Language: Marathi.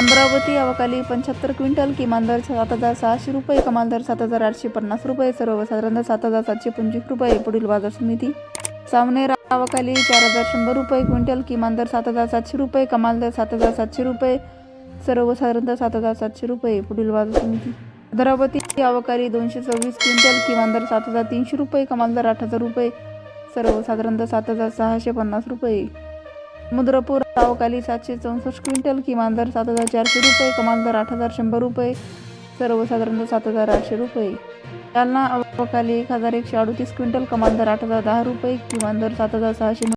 अमरावती अवकाली पंच्याहत्तर क्विंटल किमान दर सात हजार सहाशे रुपये कमाल दर सात हजार आठशे पन्नास रुपये सर्वसाधारण सात हजार सातशे पंचवीस रुपये पुढील बाजार समिती. सामनेर अवकाली चार हजार शंभर रुपये क्विंटल किमान दर सात हजार सातशे रुपये कमाल दर सात हजार सातशे रुपये सर्वसाधारण सात हजार सातशे रुपये पुढील बाजार समिती. अमरावती अवकाली दोनशे सव्वीस क्विंटल किमान दर सात हजार तीनशे रुपये कमाल दर आठ हजार रुपये सर्वसाधारण सात हजार सहाशे पन्नास रुपये. मुद्रपूर अवकाली सातशे चौसष्ट क्विंटल किमान दर सात हजार चारशे रुपये कमाल दर आठ हजार शंभर रुपये सर्वसाधारण सात हजार आठशे रुपये. जालना अवकाली एक हजार एकशे अडतीस क्विंटल कमाल दर आठ हजार दहा रुपये किमान दर सात हजार सहाशे